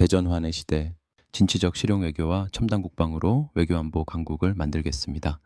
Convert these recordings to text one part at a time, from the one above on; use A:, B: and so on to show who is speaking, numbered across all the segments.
A: 대전환의 시대, 진취적 실용 외교와 첨단 국방으로 외교 안보 강국을 만들겠습니다.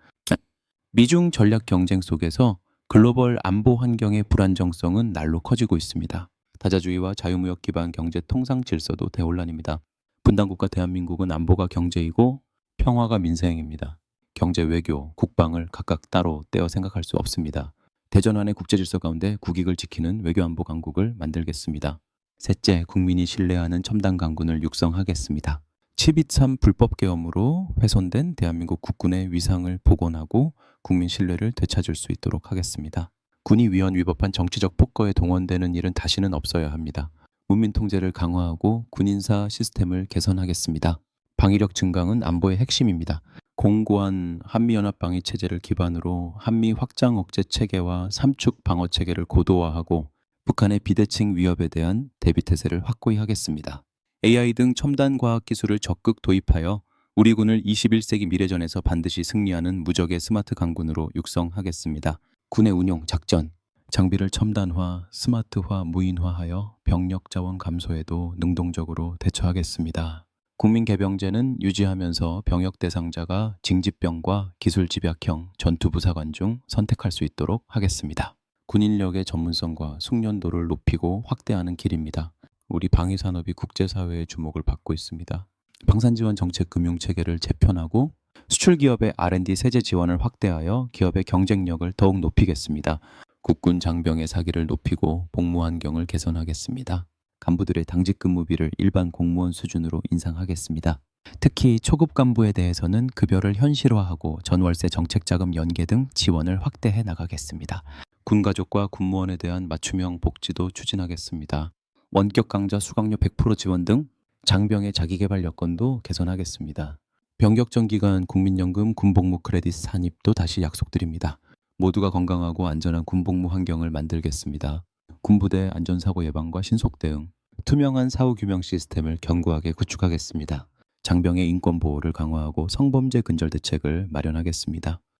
A: 미중 전략 경쟁 속에서 글로벌 안보 환경의 불안정성은 날로 커지고 있습니다. 다자주의와 자유무역 기반 경제 통상 질서도 대혼란입니다. 분단국가 대한민국은 안보가 경제이고 평화가 민생입니다. 경제, 외교, 국방을 각각 따로 떼어 생각할 수 없습니다. 대전환의 국제 질서 가운데 국익을 지키는 외교 안보 강국을 만들겠습니다. 셋째, 국민이 신뢰하는 첨단 강군을 육성하겠습니다. 7.23 불법 계엄으로 훼손된 대한민국 국군의 위상을 복원하고 국민 신뢰를 되찾을 수 있도록 하겠습니다. 군이 위헌 위법한 정치적 폭거에 동원되는 일은 다시는 없어야 합니다. 문민 통제를 강화하고 군인사 시스템을 개선하겠습니다. 방위력 증강은 안보의 핵심입니다. 공고한 한미연합 방위 체제를 기반으로 한미 확장 억제 체계와 삼축 방어 체계를 고도화하고 북한의 비대칭 위협에 대한 대비 태세를 확고히 하겠습니다. AI 등 첨단 과학 기술을 적극 도입하여 우리 군을 21세기 미래전에서 반드시 승리하는 무적의 스마트 강군으로 육성하겠습니다. 군의 운용, 작전, 장비를 첨단화, 스마트화, 무인화하여 병력 자원 감소에도 능동적으로 대처하겠습니다. 국민 개병제는 유지하면서 병역 대상자가 징집병과 기술 집약형 전투 부사관 중 선택할 수 있도록 하겠습니다. 군인력의 전문성과 숙련도를 높이고 확대하는 길입니다. 우리 방위 산업이 국제 사회의 주목을 받고 있습니다. 방산 지원 정책 금융 체계를 재편하고 수출 기업의 R&D 세제 지원을 확대하여 기업의 경쟁력을 더욱 높이겠습니다. 국군 장병의 사기를 높이고 복무 환경을 개선하겠습니다. 간부들의 당직 근무비를 일반 공무원 수준으로 인상하겠습니다. 특히 초급 간부에 대해서는 급여를 현실화하고 전월세 정책 자금 연계 등 지원을 확대해 나가겠습니다. 군 가족과 군무원에 대한 맞춤형 복지도 추진하겠습니다. 원격 강좌 수강료 100% 지원 등 장병의 자기개발 여건도 개선하겠습니다. 병격전 기간 국민연금 군복무 크레딧 산입도 다시 약속드립니다. 모두가 건강하고 안전한 군복무 환경을 만들겠습니다. 군부대 안전사고 예방과 신속 대응, 투명한 사후 규명 시스템을 견고하게 구축하겠습니다. 장병의 인권 보호를 강화하고 성범죄 근절 대책을 마련하겠습니다.